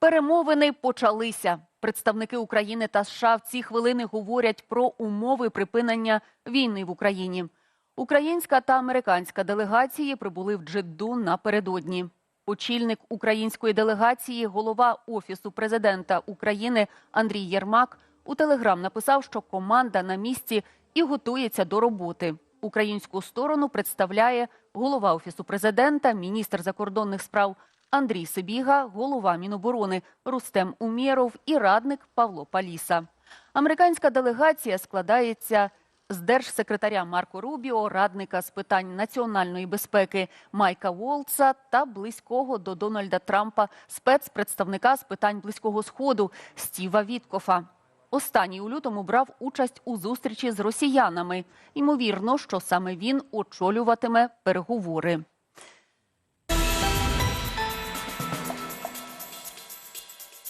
Перемовини почалися. Представники України та США в ці хвилини говорять про умови припинення війни в Україні. Українська та американська делегації прибули в Джидду напередодні. Очільник української делегації, голова офісу президента України Андрій Єрмак у телеграм написав, що команда на місці і готується до роботи. Українську сторону представляє голова офісу президента, міністр закордонних справ Андрій Сибіга, голова Міноборони Рустем Умєров і радник Павло Паліса. Американська делегація складається з держсекретаря Марко Рубіо, радника з питань національної безпеки Майка Волца та близького до Дональда Трампа спецпредставника з питань близького сходу Стіва Віткофа. Останній у лютому брав участь у зустрічі з росіянами. Ймовірно, що саме він очолюватиме переговори.